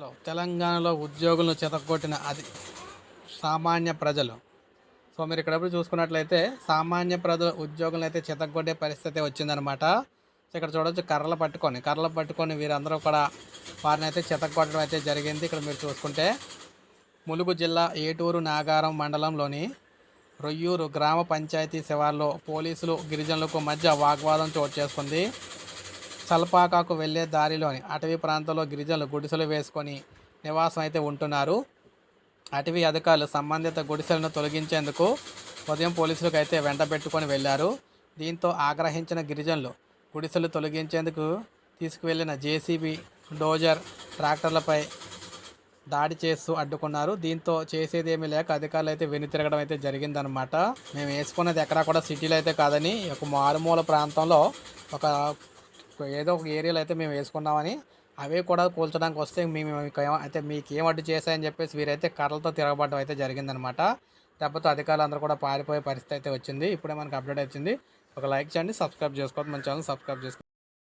Hello తెలంగాణలో ఉద్యోగులను చెతకొట్టిన అది సామాన్య ప్రజలు. సో మీరు ఇక్కడ చూసుకున్నట్లయితే సామాన్య ప్రజలు ఉద్యోగులను అయితే చెతకొట్టే పరిస్థితి వచ్చిందనమాట సో ఇక్కడ చూడొచ్చు కర్రలు పట్టుకొని కర్రలు పట్టుకొని వీరందరూ కూడా వారిని అయితే చెతకొట్టడం అయితే జరిగింది. ఇక్కడ మీరు చూసుకుంటే ములుగు జిల్లా ఏటూరు నాగారం మండలంలోని రొయ్యూరు గ్రామ పంచాయతీ శివార్లో పోలీసులు గిరిజనులకు మధ్య వాగ్వాదం చోటు చేసుకుంది. సల్పాకాకు వెళ్ళే దారిలోని అటవీ ప్రాంతంలో గిరిజనులు గుడిసెలు వేసుకొని నివాసం అయితే ఉంటున్నారు. అటవీ అధికారులు సంబంధిత గుడిసెలను తొలగించేందుకు ఉదయం పోలీసులకు అయితే వెంట పెట్టుకొని వెళ్ళారు. దీంతో ఆగ్రహించిన గిరిజనులు గుడిసెలు తొలగించేందుకు తీసుకువెళ్ళిన జేసీబీ డోజర్ ట్రాక్టర్లపై దాడి చేస్తూ అడ్డుకున్నారు. దీంతో చేసేదేమీ లేక అధికారులు అయితే వెనుతిరగడం అయితే జరిగిందనమాట మేము వేసుకున్నది ఎక్కడా కూడా సిటీలో అయితే కాదని ఒక మారుమూల ప్రాంతంలో ఒక ఏదో ఒక ఏరియాలో అయితే మేము వేసుకున్నామని అవే కూడా కూల్చడానికి వస్తే మేము మీకు అయితే మీకు ఏం అడ్డు చేశాయని చెప్పేసి వీరైతే కర్రలతో తిరగబడడం అయితే జరిగిందనమాట దెబ్బతో అధికారులు అందరూ కూడా పారిపోయే పరిస్థితి అయితే వచ్చింది. ఇప్పుడే మనకు అప్డేట్ వచ్చింది. ఒక లైక్ చేయండి సబ్స్క్రైబ్ చేసుకోవద్దు. మన ఛానల్ సబ్స్క్రైబ్ చేసుకోండి